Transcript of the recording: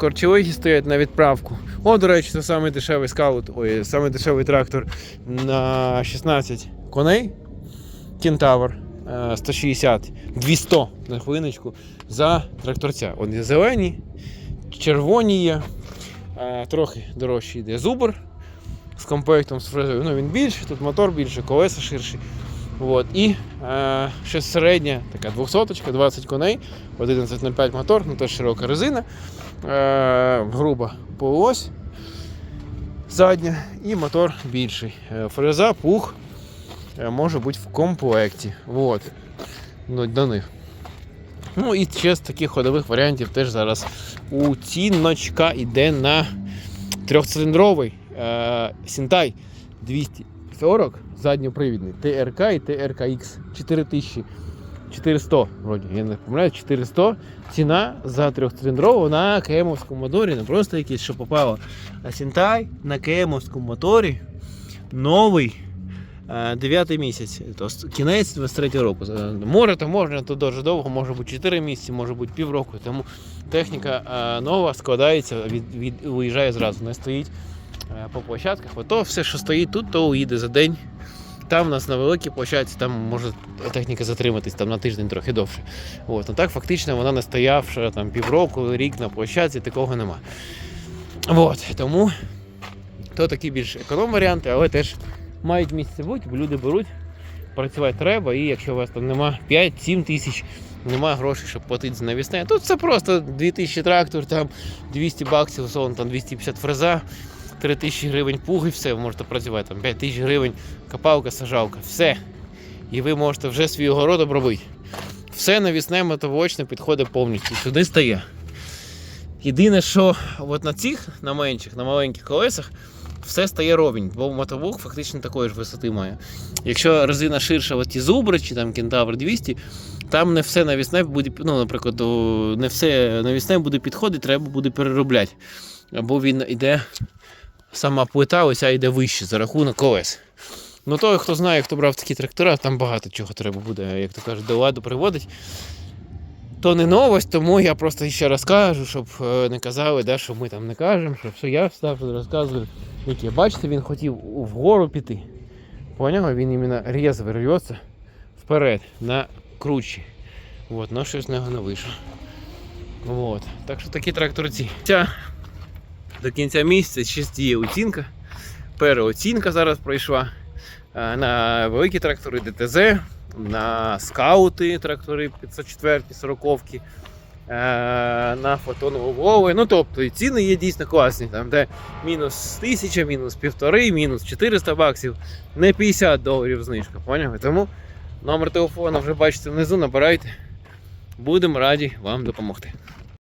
корчовиті стоять на відправку. О, до речі, це самий дешевий скаут, ой, самий дешевий трактор на 16 коней. Кентавр е, 160, 200 на хвилиночку за тракторця. Вони зелені, червоні є, е, трохи дорожчий йде зубр з комплектом з фрезою. Ну, він більший, тут мотор більший, колеса ширші. От. І е, ще середня, така 200 20 коней, 11.05 мотор, ну теж широка резина, е, груба полуось задня і мотор більший. Е, фреза, пух е, може бути в комплекті. От. Ну, до них. Ну і ще з таких ходових варіантів теж зараз оціночка йде на трьохциліндровий е, Сінтай 240 задньопривідний ТРК і ТРКХ 4000 400, вроді, я не помиляю, 400 ціна за трьохциліндрову на КМовському моторі, не просто якийсь, що попало. А Сінтай на КМовському моторі новий. е, Дев'ятий місяць, то кінець 23 року. Е, Море то можна, то дуже довго, може бути 4 місяці, може бути півроку. Тому техніка е, нова складається, від, від, виїжджає зразу, не стоїть е, по площадках. Ото все, що стоїть тут, то уїде за день. Там у нас на великій площадці, там може техніка затриматись там, на тиждень трохи довше. От, ну так фактично вона не стоявша там, півроку, рік на площадці, такого нема. От, тому то такі більш економ варіанти, але теж мають місце бути, бо люди беруть, працювати треба, і якщо у вас там нема 5-7 тисяч, нема грошей, щоб платити за навісне. Тут це просто 2000 трактор, там 200 баксів, условно, там 250 фреза, 3000 гривень пуг і все, ви можете працювати. Там 5000 гривень копалка, сажалка, все. І ви можете вже свій огород обробити. Все навісне мотовочне підходить повністю. Сюди стає. Єдине, що от на цих, на менших, на маленьких колесах, все стає ровень, бо мотоблок фактично такої ж висоти має. Якщо резина ширша, от ті зубри чи там кентавр 200, там не все навісне буде, ну, наприклад, не все навісне буде підходити, треба буде переробляти. Або він йде, сама плита, ось йде вище за рахунок колес. Ну той, хто знає, хто брав такі трактора, там багато чого треба буде, як то кажуть, до ладу приводити. То не новость, тому я просто ще раз кажу, щоб е, не казали, да, що ми там не кажемо, що все я встав, розказую. Яке. Бачите, він хотів вгору піти. Поняв? Він іменно резво рветься вперед на кручі. От, ну щось з нього не вийшло. От. Так що такі тракторці. До кінця місяця ще є оцінка. Переоцінка зараз пройшла. Е, На великі трактори ДТЗ, на скаути трактори 504 40 на фотонову. Ну тобто і ціни є дійсно класні. Там де мінус 1000, мінус півтори, мінус 400 баксів, не 50 доларів знижка. Поняли? Тому номер телефону вже бачите внизу, набирайте. Будемо раді вам допомогти.